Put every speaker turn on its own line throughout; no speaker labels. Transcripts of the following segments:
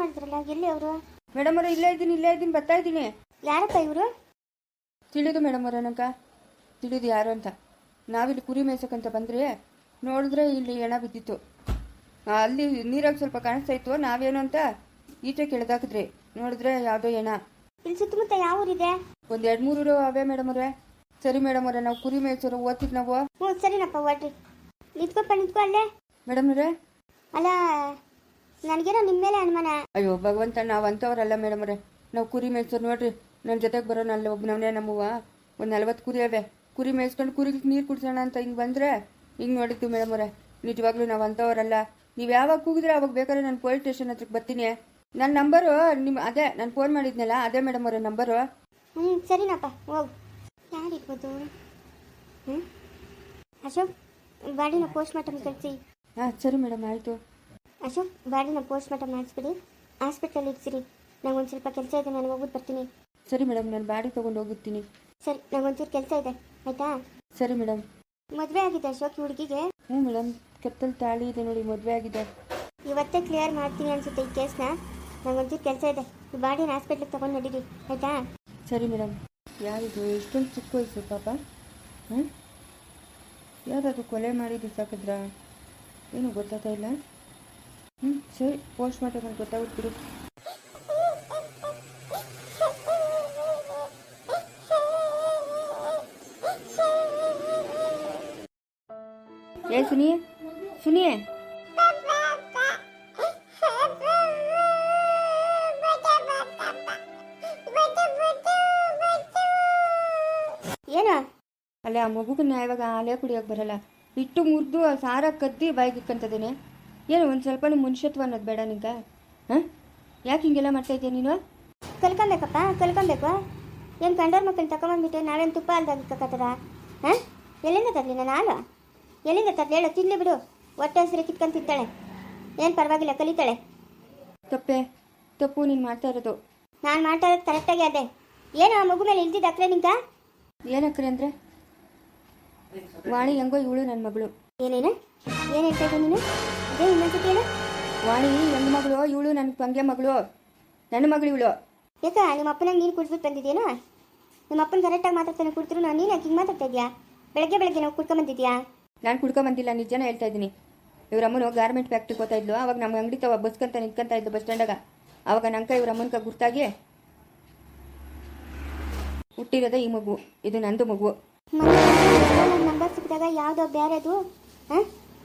ಮಾಡಿದ್ರಲ್ಲ ಎಲ್ಲಿ ಅವರು?
ಮೇಡಮ್ ಅವರೇ ಇಲ್ಲೇ ಇದ್ದೀನಿ ಇಲ್ಲೇ ಇದ್ದೀನಿ ಬರ್ತಾ ಇದ್ದೀನಿ.
ಯಾರಪ್ಪ ಇವರು?
ತಿಳಿದು ಮೇಡಮ್ ಅವರೇ ನಂಗೆ ತಿಳಿದು ಯಾರು ಅಂತ. ನಾವಿಲ್ಲಿ ಕುರಿ ಮೇಯ್ಸಕ್ಕಂತ ಬಂದರೆ ನೋಡಿದ್ರೆ ಇಲ್ಲಿ ಎಣ ಬಿದ್ದಿತ್ತು. ಅಲ್ಲಿ ನೀರಾಗಿ ಸ್ವಲ್ಪ ಕಾಣಿಸ್ತಾ ಇತ್ತು ನಾವೇನು ಅಂತ ಈಚೆ ಕೆಳದಾಕಿದ್ರಿ ನೋಡಿದ್ರೆ ಯಾವುದೋ ಎಣ
ಇಲ್ಲಿ ಸುತ್ತಮುತ್ತ ಯಾವ ಊರಿದೆ?
ಒಂದು ಎರಡು ಮೂರು ಅವೇ ಮೇಡಮ್ ಅವರೇ. ಸರಿ ಮೇಡಮ್ ಅವರೇ ನಾವು ಕುರಿ ಮೇಯ್ಸೋರು ಓದ್ತಿದ್ ನಾವು.
ಹ್ಞೂ ಸರಿನಪ್ಪ ಓಡ್ರಿ ನಿಂತ್ಕೊಪ್ಪ ನಿಂತ್ಕೊ ಅಲ್ಲೇ.
ಮೇಡಮ್ ಅವರೇ.
ಅಲ್ಲ ನನಗೇನೋ ನಿಮ್ಮ ಮೇಲೆ ಅನುಮಾನ.
ಅಯ್ಯೋ ಭಗವಂತ ನಾವು ಅಂಥವ್ರಲ್ಲ ಮೇಡಮ್ ಅವರೇ. ನಾವು ಕುರಿ ಮೇಯ್ಸೋರು ನೋಡ್ರಿ ನನ್ನ ಜೊತೆಗೆ ಬರೋಣ ಅಲ್ಲಿ ಒಬ್ಬನವನೇ ನಮ್ಮವ್ವ. ಒಂದು ನಲ್ವತ್ತು ಕುರಿ ಅವೆ ಕುರಿ ಮೇಯ್ಸ್ಕೊಂಡು ಕುರಿಗೆ ನೀರು ಕುಡಿಸೋಣ ಅಂತ ಹಿಂಗೆ ಬಂದರೆ ಹಿಂಗೆ ನೋಡಿದ್ದು ಮೇಡಮ್ ಅವರೇ. ನಿಜವಾಗ್ಲೂ ನಾವು ಅಂಥವ್ರಲ್ಲ. ನೀವು ಯಾವಾಗ ಕೂಗಿದ್ರೆ ಅವಾಗ ಬೇಕಾದ್ರೆ ನಾನು ಪೊಲೀಸ್ ಸ್ಟೇಷನ್ ಹತ್ರಕ್ಕೆ ಬರ್ತೀನಿ. ನನ್ನ ನಂಬರು ನಿಮ್ಮ ಅದೇ ನಾನು ಫೋನ್ ಮಾಡಿದ್ನಲ್ಲ ಅದೇ ಮೇಡಮ್ ಅವರೇ ನಂಬರು.
ಹ್ಞೂ ಸರಿನಪ್ಪ ಹೋಗು. ಯಾರಿರ್ಬೋದು ಹ್ಞೂ ಅಶೋಕ್ ಬಾಡಿನ ಪೋಸ್ಟ್ ಮಾರ್ಟಮ್ ಕಳಿಸಿ.
ಹಾಂ ಸರಿ ಮೇಡಮ್ ಆಯಿತು.
ಅಶೋಕ್ ಬಾಡಿನ ಪೋಸ್ಟ್ ಮಾರ್ಟಮ್ ಮಾಡಿಸ್ಬಿಡಿ ಹಾಸ್ಪಿಟಲ್ ಇಡ್ಸಿರಿ ನಂಗೊಂದು ಸ್ವಲ್ಪ ಕೆಲಸ ಇದೆ ನಾನು ಹೋಗ್ಬಿಟ್ಟು ಬರ್ತೀನಿ.
ಸರಿ ಮೇಡಮ್ ನಾನು ಬಾಡಿ ತೊಗೊಂಡು ಹೋಗುತ್ತೀನಿ
ಸರಿ ನಂಗೊಂಚೂರು ಕೆಲಸ ಇದೆ ಆಯಿತಾ?
ಸರಿ ಮೇಡಮ್
ಮದುವೆ ಆಗಿದೆ ಅಶೋಕ್ ಈ ಹುಡುಗಿಗೆ?
ಹ್ಞೂ ಮೇಡಮ್ ಕತ್ತಲ್ ತಾಳಿ ಇದೆ ನೋಡಿ ಮದುವೆ ಆಗಿದೆ.
ಇವತ್ತೇ ಕ್ಲಿಯರ್ ಮಾಡ್ತೀನಿ ಅನ್ಸುತ್ತೆ ಈ ಕೇಸ್ನ ನಂಗೊಂಚೂರು ಕೆಲಸ ಇದೆ. ಈ ಬಾಡಿನ ಹಾಸ್ಪಿಟ್ಲಿಗೆ ತೊಗೊಂಡು ನಡೀರಿ ಆಯಿತಾ?
ಸರಿ ಮೇಡಮ್ ಯಾರಿದು? ಎಷ್ಟೊಂದು ಚಿಕ್ಕ ವಯಸ್ಸು ಪಾಪ. ಹ್ಞೂ ಯಾರಾದರೂ ಕೊಲೆ ಮಾಡಿದ್ದು ಸಾಕಿದ್ರಾ? ಏನು ಗೊತ್ತಾಗ್ತಾ ಇಲ್ಲ? ಹ್ಞೂ ಸರಿ. ಪೋಸ್ಟ್ ಮಾರ್ಟಮ್ ಗೊತ್ತಾಗ್ಬಿಟ್ಬಿಡು ಏ, ಸುನಿ? ಸುನಿ?
ಏನ?
ಅಲ್ಲ ಆ ಮಗುಗನ್ನ ಇವಾಗ ಆಲೇ ಕುಡಿಯೋಕೆ ಬರಲ್ಲ. ಇಟ್ಟು ಮುರಿದು ಸಾರ ಕದ್ದಿ ಬಾಯಿಗೆ ಇಕ್ಕಂತದೇನೆ. ಏನು ಒಂದು ಸ್ವಲ್ಪ ಮನುಷ್ಯತ್ವ ಅನ್ನೋದು ಬೇಡ ನಿಂಗೆ? ಹಾಂ? ಯಾಕೆ ಹಿಂಗೆಲ್ಲ ಮಾಡ್ತಾ ಇದೆಯಾ ನೀನು?
ಕಲ್ಕೊಬೇಕಪ್ಪ ಕಲ್ಕೊಬೇಕು. ಏನು ಕಂಡೋರ್ ಮಕ್ಕಳು ತಗೊಂಬಂದ್ಬಿಟ್ಟು ನಾವೇನು ತುಪ್ಪ ಅಲ್ದಾಗ ಕತ್ತದ ಹಾಂ? ಎಲ್ಲಿಂದ ತರಲಿ ನಾನು? ಹಾಲು ಎಲ್ಲಿಂದ ತರಲಿ? ಹೇಳು ತಿನ್ಲಿ ಬಿಡು. ಹೊಟ್ಟೆ ಹಸಿರು ಕಿತ್ಕೊಂಡು ತಿಂತಾಳೆ. ಏನು ಪರವಾಗಿಲ್ಲ ಕಲಿತಾಳೆ.
ತಪ್ಪೆ. ತಪ್ಪು ನೀನು ಮಾಡ್ತಾ ಇರೋದು.
ನಾನು ಮಾಡ್ತಾ ಇರೋದು ಕರೆಕ್ಟಾಗಿ ಅದೇ. ಏನು ಆ ಮಗು ಮೇಲೆ ಇಲ್ದಿದ್ದ ಅಕ್ರೆ ನಿಂಕ
ಏನಕ್ರೆ ಅಂದರೆ? ವಾಣಿ ಹೆಂಗೋ ಇವಳು ನನ್ನ ಮಗಳು.
ಏನೇನು? ಏನು ಹೇಳ್ತಾ ನೀನು? ಅದೇ ಇನ್ನೊಂದ್ಸತಿ ಹೇಳು
ವಾಣಿ ನನ್ನ ಮಗಳು ಇವಳು ನನ್ನ ತಂಗಿಯ ಮಗಳು. ನನ್ನ ಮಗಳು ಇವಳು.
ಯಾಕ ನಿಮ್ಮ ಅಪ್ಪನ ನೀನು ಕುಡಿಸ್ಬಿಟ್ಟು ಬಂದಿದ್ಯೇನೋ? ನಿಮ್ಮ ಅಪ್ಪನ ಕರೆಕ್ಟಾಗಿ ಮಾತಾಡ್ತಾನೆ ಕುಡ್ತಿರು ನಾನು ನೀನು ಹಿಂಗೆ ಮಾತಾಡ್ತಾ ಇದೆಯಾ? ಬೆಳಗ್ಗೆ ಬೆಳಗ್ಗೆ ನಾವು ಕುಡ್ಕೊಂಬಂದಿದ್ಯಾ
ನಾನು ಕುಡ್ಕೊಂಬಂದಿಲ್ಲ ನಿಜನ ಹೇಳ್ತಾ ಇದ್ದೀನಿ. ಇವ್ರ ಅಮ್ಮನು ಗಾರ್ಮೆಂಟ್ ಫ್ಯಾಕ್ಟ್ರಿಗೆ ಹೋಗ್ತಾ ಇದ್ಲು. ಅವಾಗ ನಮ್ಮ ಅಂಗಡಿ ತವ ಬಸ್ಕಂತ ನಿಂತ್ಕೊಂತ ಇದ್ದು ಬಸ್ ಸ್ಟ್ಯಾಂಡಾಗ ಅವಾಗ ನಂಕ ಇವ್ರ ಅಮ್ಮನ್ಕ ಗುರ್ತಾಗಿ ಹುಟ್ಟಿರೋದ ಈ ಮಗು. ಇದು ನಂದು ಮಗು.
ನನ್ನ ನಂಬರ್ ಸಿಕ್ಕಿದಾಗ ಯಾವುದೋ ಬೇರೆದು ಹಾಂ?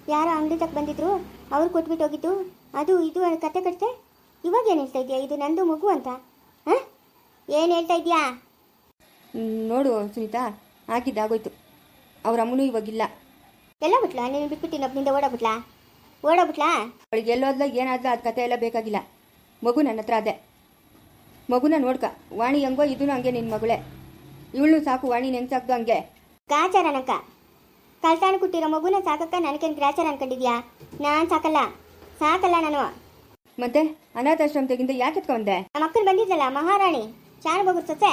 ಯಾರೋ ಅಂಗಡಿ ತಕ್ಕ ಬಂದಿದ್ರು ಅವ್ರು ಕೊಟ್ಬಿಟ್ಟು ಹೋಗಿದ್ದು. ಅದು ಇದು ಕತೆ ಕಟ್ತೆ ಇವಾಗ ಏನು ಹೇಳ್ತಾ ಇದೆಯಾ ಇದು ನಂದು ಮಗು ಅಂತ. ಹಾಂ? ಏನು ಹೇಳ್ತಾ ಇದೆಯಾ
ನೋಡು ಸುನೀತಾ ಆಗಿದ್ದಾಗೋಯ್ತು ಅವ್ರ ಅಮ್ಮನೂ ಇವಾಗಿಲ್ಲ
ಎಲ್ಲ ಬಿಟ್ಲಾ? ನೀನು ಬಿಟ್ಬಿಟ್ಟು ಇನ್ನೊಬ್ಬನಿಂದ ಓಡಾಬಿಟ್ಲಾ ಓಡಾಬಿಟ್ಲಾ
ಅವಳಿಗೆ ಎಲ್ಲೋದ್ಲ ಏನಾದ್ಲ ಅದು ಕತೆ ಎಲ್ಲ ಬೇಕಾಗಿಲ್ಲ. ಮಗು ನನ್ನ ಹತ್ರ ಅದೇ. ಮಗುನ ನೋಡ್ಕ. ವಾಣಿ ಹೆಂಗೋ ಇದೂ ಹಂಗೆ ನಿನ್ನ ಮಗಳೇ. ಇವಳು ಸಾಕು ವಾಣಿ ನೆನ್ಸಾಕ್ದು ಸಾಕ್ದು ಹಂಗೆ.
ಗಾಚಾರ ನಕ್ಕ ಕಳ್ತಾಣ ಕುಟ್ಟಿರೋ ಮಗುನ ಸಾಕಕ್ಕ ನನಗೇನು ಗ್ರಾಚಾರ ಅನ್ಕೊಂಡಿದ್ಯಾ? ನಾನು ಸಾಕಲ್ಲ. ಸಾಕಲ್ಲ ನಾನು.
ಮತ್ತೆ ಅನಾಥಾಶ್ರಮ ತೆಗಿಂದ ಯಾಕೆ ಎತ್ಕೊಂಡೆ?
ನಮ್ಮ ಅಕ್ಕನ ಬಂದಿದ್ದಲ್ಲ ಮಹಾರಾಣಿ. ಚಾನ್ ಬಗ್ರು ಸೊಸೆ.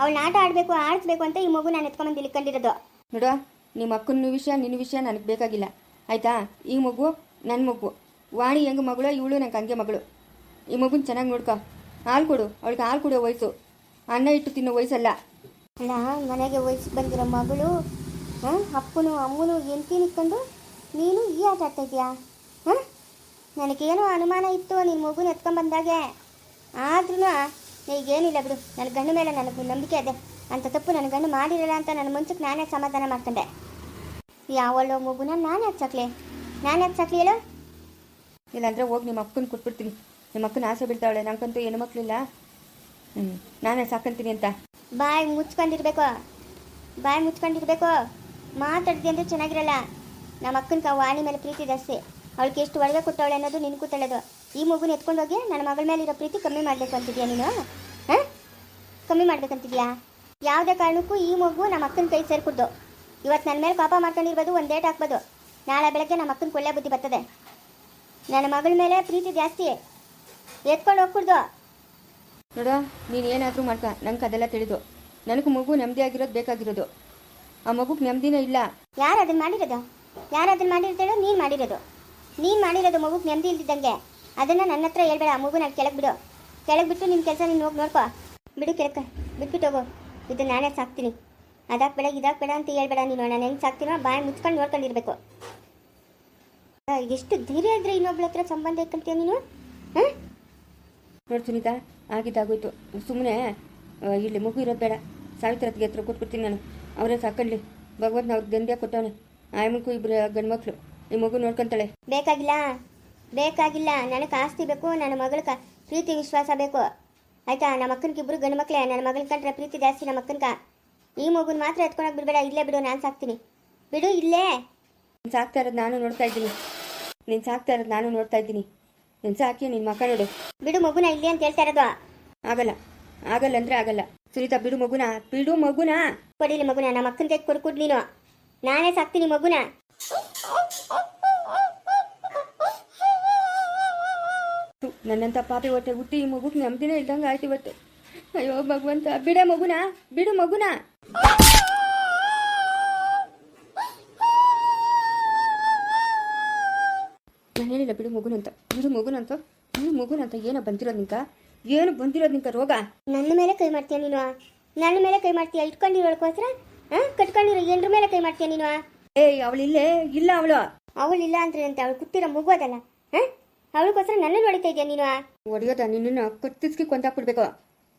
ಅವಳನ್ನ ಆಟ ಆಡಬೇಕು ಆಡಿಸ್ಬೇಕು ಅಂತ ಈ ಮಗು ನಾನು ಎತ್ಕೊಂಬಂದು ಇಲ್ಲಿ ಕಂಡಿರೋದು.
ನೋಡು ನಿಮ್ಮ ಅಕ್ಕನ ವಿಷಯ ನಿನ್ನ ವಿಷಯ ನನಗೆ ಬೇಕಾಗಿಲ್ಲ. ಆಯ್ತಾ? ಈ ಮಗು ನನ್ನ ಮಗು. ವಾಣಿ ಹೆಂಗೆ ಮಗಳು ಇವಳು ನಂಗೆ ಹಂಗೆ ಮಗಳು. ಈ ಮಗುನ ಚೆನ್ನಾಗಿ ನೋಡ್ಕೊ. ಹಾಲು ಕೊಡು. ಅವಳಿಗೆ ಹಾಲು ಕೊಡೋ ವಯಸ್ಸು. ಅನ್ನ ಇಟ್ಟು ತಿನ್ನೋ ವಯಸ್ಸಲ್ಲ.
ಅಣ್ಣ ಮನೆಗೆ ವಯಸ್ಸು ಬಂದಿರೋ ಮಗಳು ಹಾಂ ಅಪ್ಪನು ಅಮ್ಮನು ಎಂತಿ ನಿಂತ್ಕೊಂಡು ನೀನು ಈ ಆಟ ಆಡ್ತಾ ಇದೆಯಾ ಹಾಂ ನನಗೇನೋ ಅನುಮಾನ ಇತ್ತು ನಿನ್ನ ಮಗುನ ಎತ್ಕೊಂಡ್ಬಂದಾಗೆ ಆದ್ರೂ ಈಗೇನಿಲ್ಲ ಬಿಡು. ನನ್ನ ಗಂಡು ಮೇಲೆ ನನಗೆ ನಂಬಿಕೆ ಇದೆ. ಅಂತ ತಪ್ಪು ನನ್ನ ಗಂಡು ಮಾಡಿರಲ್ಲ ಅಂತ ನನ್ನ ಮುಂಚಕ್ಕೆ ನಾನೇ ಸಮಾಧಾನ ಮಾಡ್ಕೊಂಡೆ. ಯಾವಳ್ಳೋ ಮಗುನ ನಾನು ಸಾಕ್ಲಿ? ನಾನು ಸಾಕ್ಲಿ ಇಲ್ಲಾಂದರೆ
ಇಲ್ಲಾಂದ್ರೆ ಹೋಗಿ ನಿಮ್ಮ ಅಕ್ಕನ ಕೊಟ್ಬಿಡ್ತೀನಿ. ನಿಮ್ಮ ಅಕ್ಕನ ಆಸೆ ಬೀಳ್ತಾವಳೆ. ನನಗಂತೂ ಹೆಣ್ಣು ಮಕ್ಕಳಿಲ್ಲ ಹ್ಞೂ ನಾನೇ ಸಾಕಂತೀನಿ ಅಂತ.
ಬಾಯ್ ಮುಚ್ಕೊಂಡಿರ್ಬೇಕು. ಬಾಯ್ ಮುಚ್ಕೊಂಡಿರ್ಬೇಕು. ಮಾತಾಡ್ದಿ ಅಂದರೆ ಚೆನ್ನಾಗಿರಲ್ಲ. ನಮ್ಮ ಅಕ್ಕನ ವಾಣಿ ಮೇಲೆ ಪ್ರೀತಿ ಜಾಸ್ತಿ. ಅವಳಿಗೆ ಎಷ್ಟು ಒಳಗೆ ಕೊಟ್ಟವಳೆ ಅನ್ನೋದು ನಿನ್ನ ಕೂತಳೋದು ಈ ಮಗುನ ಎತ್ಕೊಂಡು ಹೋಗಿ ನನ್ನ ಮಗಳ ಮೇಲೆ ಇರೋ ಪ್ರೀತಿ ಕಮ್ಮಿ ಮಾಡಬೇಕು ಅಂತಿದ್ಯಾ ನೀನು? ಹಾಂ? ಕಮ್ಮಿ ಮಾಡ್ಬೇಕಂತಿದ್ಯಾ ಯಾವುದೇ ಕಾರಣಕ್ಕೂ ಈ ಮಗು ನಮ್ಮ ಅಕ್ಕನ ಕೈ ಸೇರ್ಕೊಡ್ದು. ಇವತ್ತು ನನ್ನ ಮೇಲೆ ಪಾಪ ಮಾಡ್ಕೊಂಡಿರ್ಬೋದು, ಒಂದು ಡೇಟ್ ಹಾಕ್ಬೋದು. ನಾಳೆ ಬೆಳಗ್ಗೆ ನಮ್ಮ ಅಕ್ಕನ ಕೊಳ್ಳೆ ಬುದ್ಧಿ ಬರ್ತದೆ. ನನ್ನ ಮಗಳ ಮೇಲೆ ಪ್ರೀತಿ ಜಾಸ್ತಿ. ಎತ್ಕೊಂಡು ಹೋಗ್ಕೊಡ್ದು.
ನೋಡು, ನೀನು ಏನಾದರೂ ಮಾಡ್ಕ. ನಂಗೆ ಅದೆಲ್ಲ ತಿಳಿದು. ನನಗೂ ಮಗು ನೆಮ್ಮದಿ ಆಗಿರೋದು ಬೇಕಾಗಿರೋದು. ಆ ಮಗುಗೆ ನೆಮ್ಮದಿನೇ ಇಲ್ಲ.
ಯಾರು ಅದನ್ನ ಮಾಡಿರೋದು? ಯಾರು ಅದನ್ನ ಮಾಡಿರ್ತೇಳೋ ನೀನು ಮಾಡಿರೋದು. ನೀನು ಮಾಡಿರೋದು ಮಗುಗೆ ನೆಮ್ಮದಿ ಇಲ್ದಿದ್ದಂಗೆ. ಅದನ್ನು ನನ್ನ ಹತ್ರ ಹೇಳ್ಬೇಡ ಆ ಮಗು ನಾನು ಕೆಳಗೆ ಬಿಡು. ಕೆಳಗೆ ಬಿಟ್ಟು ನಿನ್ನ ಕೆಲಸ ನೀನು ಹೋಗಿ ನೋಡ್ಕೋ. ಬಿಡು ಕೆಳಕ ಬಿಟ್ಬಿಟ್ಟು ಹೋಗೋ. ಇದು ನಾನೇ ಸಾಕ್ತೀನಿ. ಅದಾಕ್ಬೇಡ ಇದಾಕ್ಬೇಡ ಅಂತ ಹೇಳ್ಬೇಡ ನೀನು. ನಾನು ಹೆಂಗ್ ಸಾಕ್ತೀನೋ ಬಾಯಿ ಮುಚ್ಕೊಂಡು ನೋಡ್ಕೊಂಡಿರ್ಬೇಕು. ಎಷ್ಟು ಧೈರ್ಯ ಇದ್ರೆ ಇನ್ನೊಬ್ಳ ಹತ್ರ ಸಂಬಂಧ ಇಕ್ಕಂತೀಯ ನೀನು? ಹಾಂ?
ನೋಡು ಸುನೀತಾ ಆಗಿದ್ದಾಗೋಯ್ತು. ಸುಮ್ಮನೆ ಇಲ್ಲಿ ಮಗು ಇರೋದು ಬೇಡ. ಸಾವಿತ್ರತ್ಗೆ ಹತ್ರ ಕೊಟ್ಬಿಡ್ತೀನಿ ನಾನು. ಅವರೇ ಸಾಕಲ್ಲಿ. ಭಗವಂತ ಅವ್ರ ದಂಧ್ಯ ಕೊಟ್ಟವನೆ. ಆಯಮ್ಮಕ್ಕೂ ಇಬ್ಬರು ಗಂಡು ಮಕ್ಕಳು ಈ ಮಗು ನೋಡ್ಕೊಂತಾಳೆ.
ಬೇಕಾಗಿಲ್ಲ. ಬೇಕಾಗಿಲ್ಲ. ನನಗೆ ಆಸ್ತಿ ಬೇಕು ನನ್ನ ಮಗಳ ಪ್ರೀತಿ ವಿಶ್ವಾಸ ಬೇಕು. ಆಯ್ತಾ? ನಮ್ಮ ಅಕ್ಕನಿಗೆ ಇಬ್ರು ಗಂಡು ಮಕ್ಕಳೇ ನನ್ನ ಮಗಳ ಕಂಡ್ರೆ ಪ್ರೀತಿ ಜಾಸ್ತಿ ನಮ್ಮ ಅಕ್ಕನಕ ಈ ಮಗುನ ಮಾತ್ರ ಎತ್ಕೊಳಕ್ಕೆ ಬಿಡಬೇಡ ಇಲ್ಲೇ ಬಿಡು ನಾನು ಸಾಕ್ತೀನಿ. ಬಿಡು ಇಲ್ಲೇ.
ನೀನು ಸಾಕ್ತಾ ಇರೋದು ನಾನು ನೋಡ್ತಾ ಇದ್ದೀನಿ. ನೀನು ಸಾಕ್ತಾ ಇರೋದು ನಾನು ನೋಡ್ತಾ ಇದ್ದೀನಿ. ನೀನು ಸಾಕಿ ನಿನ್ನ ಮಕ್ಕ ನೋಡು.
ಬಿಡು ಮಗುನ ಇಲ್ಲೇ ಅಂತ ಹೇಳ್ತಾ ಇರೋದು.
ಆಗಲ್ಲ. ಆಗಲ್ಲ ಅಂದರೆ ಆಗಲ್ಲ. ಸುನೀತಾ ಬಿಡು ಮಗುನ. ಬಿಡು ಮಗುನ.
ಕೊಡಿಲಿ ಮಗುನ ನಮ್ಮ ಅಕ್ಕನ ಕೈ ಕೊಡ್ಕೊಡ್ ನೀನು. ನಾನೇ ಸಾಕ್ತೀನಿ ಮಗುನ.
ತು ನನ್ನಂತ ಪಾಪಿ ಹೊಟ್ಟೆ ಹುಟ್ಟಿ ಈ ಮಗುಗೆ ನೆಮ್ಮದಿನೇ ಇಲ್ದಂಗೆ ಆಯ್ತು ಇವತ್ತು. ಅಯ್ಯೋ ಭಗವಂತ ಬಿಡೆ ಮಗುನ ಬಿಡು ಮಗುನ. ನಾನು ಹೇಳಿಲ್ಲ ಬಿಡು ಮಗುನಂತ ಬಿಡು ಮಗುನಂತ ಬಿಡು ಮಗುನಂತ ಏನೋ ಬಂದಿರೋದು ನಿಂಕ ಏನು ಬಂದಿರೋದು ನಿಂಕ ರೋಗ.
ನನ್ನ ಮೇಲೆ ಕೈ ಮಾಡ್ತೀಯ ನೀನು? ನನ್ನ ಮೇಲೆ ಕೈ ಮಾಡ್ತೀಯ? ಇಟ್ಕೊಂಡಿರೋಕ್ಕೋಸ್ಕರ ಹಾಂ ಕಟ್ಕೊಂಡಿರೋ ಎಲ್ಲರ ಮೇಲೆ ಕೈ ಮಾಡ್ತೀಯ ನೀನು?
ಏಯ್ ಅವಳಿಲ್ಲೇ ಇಲ್ಲ ಅವಳು.
ಅವಳಿಲ್ಲ ಅಂದ್ರೆ ಅಂತ ಅವಳು ಕುತ್ತಿರೋ ಮುಗೋದಲ್ಲ ಹಾಂ ಅವಳಿಗೋಸ್ಕರ ನನ್ನ ಹೊಡಿತಾ ಇದೆಯಾ ನೀನು?
ಹೊಡಿಯೋದ ನಿನ್ನನ್ನು ಕತ್ತಿಸ್ಕಿ ಕೊಂದಾಕ್ಬಿಡ್ಬೇಕು.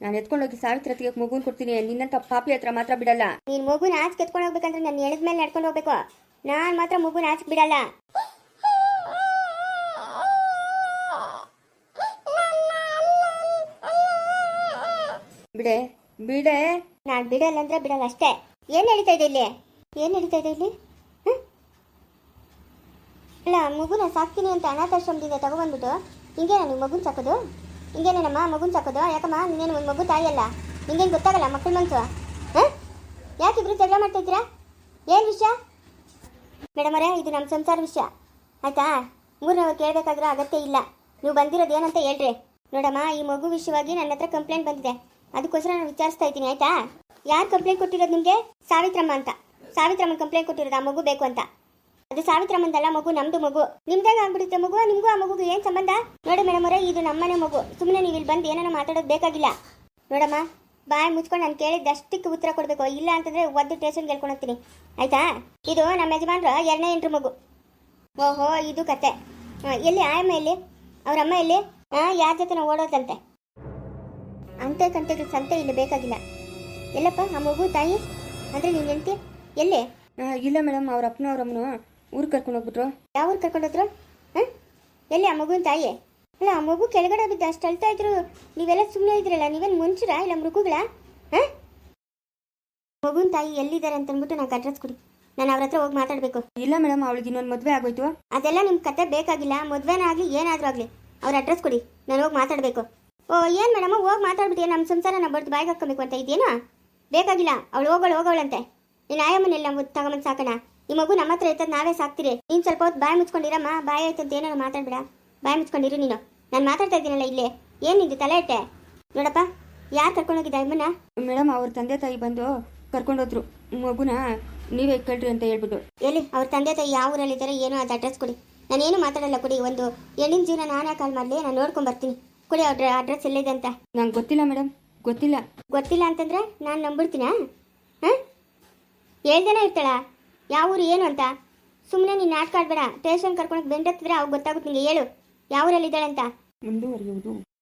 ನಾನು ಎತ್ಕೊಂಡೋಗಿ ಸಾವಿತ್ರತಿಗೆ ಮಗುನ್ ಕೊಡ್ತೀನಿ. ನಿನ್ನಂತ ಪಾಪಿ ಹತ್ರ ಮಾತ್ರ ಬಿಡಲ್ಲ.
ನೀನ್ ಮಗುನ ಆಚೆ ಎತ್ಕೊಂಡು ಹೋಗ್ಬೇಕಂದ್ರೆ ನಾನು ಎಳೆದ ಮೇಲೆ ನಡ್ಕೊಂಡು ಹೋಗ್ಬೇಕು. ನಾನು ಮಾತ್ರ ಮಗುನ ಆಚೆ ಬಿಡಲ್ಲ.
ಬಿಡೆ ಬಿಡೆ.
ನಾನು ಬಿಡಲ್ಲ ಅಂದ್ರೆ ಬಿಡಲ್ಲ ಅಷ್ಟೇ. ಏನು ನಡೀತಾ ಇದೆ ಇಲ್ಲಿ? ಏನು ನಡೀತಾ ಇದೆ ಇಲ್ಲಿ? ಅಲ್ಲ, ಮಗುನ ಸಾಕ್ತೀನಿ ಅಂತ ಅನಾಥಾಶ್ರಮದಿಂದ ತಗೊಬಂದ್ಬಿಟ್ಟು ಹಿಂಗೆ ನಿಮ್ ಮಗುನ ಸಾಕೋದು? ಹಿಂಗೇನೇನಮ್ಮ ಮಗುನ ಸಾಕೋದು? ಯಾಕಮ್ಮ, ನೀನೇನು ಒಂದು ಮಗು ತಾಯಿ ಅಲ್ಲ ನಿಂಗೇನು ಗೊತ್ತಾಗಲ್ಲ ಮಕ್ಕಳ ಮನ್ಸು? ಯಾಕೆ ಇಬ್ರು ಜಗಳ ಮಾಡ್ತಾ ಏನ್ ವಿಷಯ? ಮೇಡಮ್ ಅವರೇ ಇದು ನಮ್ಮ ಸಂಸಾರ ವಿಷಯ. ಆಯ್ತಾ? ಮೂರನವ್ರು ಕೇಳಬೇಕಾಗಿರೋ ಅಗತ್ಯ ಇಲ್ಲ. ನೀವು ಬಂದಿರೋದು ಏನಂತ ಹೇಳ್ರಿ. ನೋಡಮ್ಮ, ಈ ಮಗು ವಿಷಯವಾಗಿ ನನ್ನ ಹತ್ರ ಕಂಪ್ಲೇಂಟ್ ಬಂದಿದೆ. ಅದಕ್ಕೋಸ್ಕರ ನಾನು ವಿಚಾರಿಸ್ತಾ ಇದ್ದೀನಿ, ಆಯ್ತಾ? ಯಾರು ಕಂಪ್ಲೇಂಟ್ ಕೊಟ್ಟಿರೋದು ನಿಮಗೆ? ಸಾವಿತ್ರಮ್ಮ ಅಂತ. ಸಾವಿತ್ರಮ್ಮನ ಕಂಪ್ಲೇಂಟ್ ಕೊಟ್ಟಿರೋದು ಆ ಮಗು ಬೇಕು ಅಂತ. ಅದು ಸಾವಿತ್ರಮ್ಮಂದಲ್ಲ ಮಗು ನಮ್ಮದು ಮಗು. ನಿಮ್ದಾಗ ಆಗ್ಬಿಡುತ್ತೆ ಮಗು? ನಿಮಗೂ ಆ ಮಗುಗೆ ಏನು ಸಂಬಂಧ? ನೋಡಿ ಮೇಡಮ್ ಅವರೇ, ಇದು ನಮ್ಮನೆ ಮಗು. ಸುಮ್ಮನೆ ನೀವು ಇಲ್ಲಿ ಬಂದು ಏನಾರ ಮಾತಾಡೋದು ಬೇಕಾಗಿಲ್ಲ. ನೋಡಮ್ಮ, ಬಾಯ್ ಮುಚ್ಕೊಂಡು ನಾನು ಕೇಳಿದ್ದಷ್ಟಕ್ಕೆ ಉತ್ತರ ಕೊಡಬೇಕು. ಇಲ್ಲ ಅಂತಂದ್ರೆ ಒದ್ದು ಟೇಷನ್ ಹೇಳ್ಕೊಂಡು ಹೋಗ್ತೀನಿ. ಆಯ್ತಾ? ಇದು ನಮ್ಮ ಯಜಮಾನ್ರ ಎರಡನೇ ಎಂಟ್ರ ಮಗು. ಓಹೋ, ಇದು ಕತೆ. ಎಲ್ಲಿ? ಆಯಮ್ಮ ಎಲ್ಲಿ? ಅವರಮ್ಮ ಎಲ್ಲಿ? ಹಾಂ ಯಾರ ಜೊತೆ ಓಡೋದಂತೆ? ಅಂತೆ ಕಂತೆಗಳು ಸಂತೆ ಇಲ್ಲಿ ಬೇಕಾಗಿಲ್ಲ. ಎಲ್ಲಪ್ಪ ಆ ಮಗು ತಾಯಿ? ಅಂದ್ರೆ ನೀನು ಹೆಂಡತಿ? ಎಲ್ಲಿ?
ಇಲ್ಲ ಮೇಡಮ್ ಅವ್ರ ಅಪ್ಪನ ಅವ್ರಮ್ಮನು ಊರು ಕರ್ಕೊಂಡು ಹೋಗ್ಬಿಟ್ರು.
ಯಾವ ಊರು ಕರ್ಕೊಂಡೋದ್ರು ಹಾಂ? ಎಲ್ಲಿ ಆ ಮಗುನ ತಾಯಿ ಅಲ್ಲ ಆ ಮಗು ಕೆಳಗಡೆ ಬಿದ್ದು ಅಷ್ಟು ಅಳ್ತಾ ಇದ್ರು. ನೀವೆಲ್ಲ ಸುಮ್ಮನೆ ಇದ್ರಲ್ಲ ನೀವೇನು ಮುಂಚೂರ? ಇಲ್ಲ ಮೃಗುಗಳ? ಹಾಂ? ಮಗುನ ತಾಯಿ ಎಲ್ಲಿದ್ದಾರೆ ಅಂತ ಅಂದ್ಬಿಟ್ಟು ನಂಗೆ ಅಡ್ರೆಸ್ ಕೊಡಿ. ನಾನು ಅವ್ರ ಹತ್ರ ಹೋಗಿ ಮಾತಾಡಬೇಕು.
ಇಲ್ಲ ಮೇಡಮ್ ಅವಳಿಗೆ ಇನ್ನೊಂದು ಮದುವೆ ಆಗೋಯ್ತು.
ಅದೆಲ್ಲ ನಿಮ್ಮ ಕತೆ ಬೇಕಾಗಿಲ್ಲ. ಮದುವೆನೇ ಆಗಲಿ ಏನಾದರೂ ಆಗಲಿ. ಅವ್ರ ಅಡ್ರೆಸ್ ಕೊಡಿ. ನಾನು ಹೋಗಿ ಮಾತಾಡಬೇಕು. ಓ ಏನು ಮೇಡಮ್ ಹೋಗಿ ಮಾತಾಡ್ಬಿಟ್ಟು ನಮ್ಮ ಸಂಸಾರನ ಬರ್ದು ಬಾಯಿಗೆ ಹಾಕ್ಕೊಬೇಕು ಅಂತ ಇದೆಯೇನೋ ಬೇಕಾಗಿಲ್ಲ ಅವಳು ಹೋಗೋಳು ಹೋಗೋಳಂತೆ. ನೀನು ಆಯಮ್ಮನೆಲ್ಲ ನಾವು ತಗೊಂಬಂದು ಸಾಕೋಣ ನಿಮ್ಮ ಮಗು ನಮ್ಮ ಹತ್ರ ಇರ್ತದೆ ನಾವೇ ಸಾಕ್ತೀರಿ. ನೀನು ಸ್ವಲ್ಪ ಹೊತ್ತು ಬಾಯಿ ಮುಚ್ಕೊಂಡಿರಮ್ಮ ಬಾಯಿ ಆಯ್ತು ಅಂತ ಏನಾರು ಮಾತಾಡ್ಬೇಡ. ಬಾಯಿ ಮುಚ್ಕೊಂಡಿರು ನೀನು. ನಾನು ಮಾತಾಡ್ತಾ ಇದ್ದೀನಲ್ಲ ಇಲ್ಲೇ. ಏನು ನಿಂದು ತಲೆ ಇಟ್ಟೆ ನೋಡಪ್ಪ ಯಾರು ಕರ್ಕೊಂಡೋಗಿದ್ದ ಅಮ್ಮನ
ಮೇಡಮ್ ಅವ್ರ ತಂದೆ ತಾಯಿ ಬಂದು ಕರ್ಕೊಂಡೋದ್ರು ಮಗುನ ನೀವೇ ಇಟ್ಕೊಳ್ರಿ ಅಂತ ಹೇಳ್ಬಿಟ್ಟು.
ಎಲ್ಲಿ ಅವ್ರ ತಂದೆ ತಾಯಿ ಯಾವ ಊರಲ್ಲಿದ್ದಾರೆ ಏನೋ ಅದು ಅಡ್ರೆಸ್ ಕೊಡಿ. ನಾನೇನು ಮಾತಾಡಲ್ಲ ಕೊಡಿ ಒಂದು ಹೆಣ್ಣಿನ ಜೀವನ ನಾನೇ ಕಾಲ್ ಮಾಡಲಿ ನಾನು ನೋಡ್ಕೊಂಡ್ ಬರ್ತೀನಿ. ಕೊಡಿ ಅವ್ರ ಅಡ್ರೆಸ್ ಎಲ್ಲಿದೆ ಅಂತ.
ನಂಗೆ ಗೊತ್ತಿಲ್ಲ ಮೇಡಮ್ ಗೊತ್ತಿಲ್ಲ.
ಗೊತ್ತಿಲ್ಲ ಅಂತಂದ್ರೆ ನಾನು ನಂಬಿಡ್ತೀನಾ ಹಾಂ? ಹೇಳ್ದೇನ ಇರ್ತಾಳ? ಯಾವ ಊರು ಏನು ಅಂತ? ಸುಮ್ಮನೆ ನೀನು ನಾಟಕ ಆಡ್ಬೇಡ. ಸ್ಟೇಷನ್ ಕರ್ಕೊಂಡು ಬೆಂಡತ್ತಿದ್ರೆ ಅವಾಗ ಗೊತ್ತಾಗುತ್ತೆ ನಿಂಗೆ. ಹೇಳು ಯಾವ ಊರಲ್ಲಿದ್ದಾಳೆ ಅಂತ?
ಮುಂದುವರಿಯುವುದು.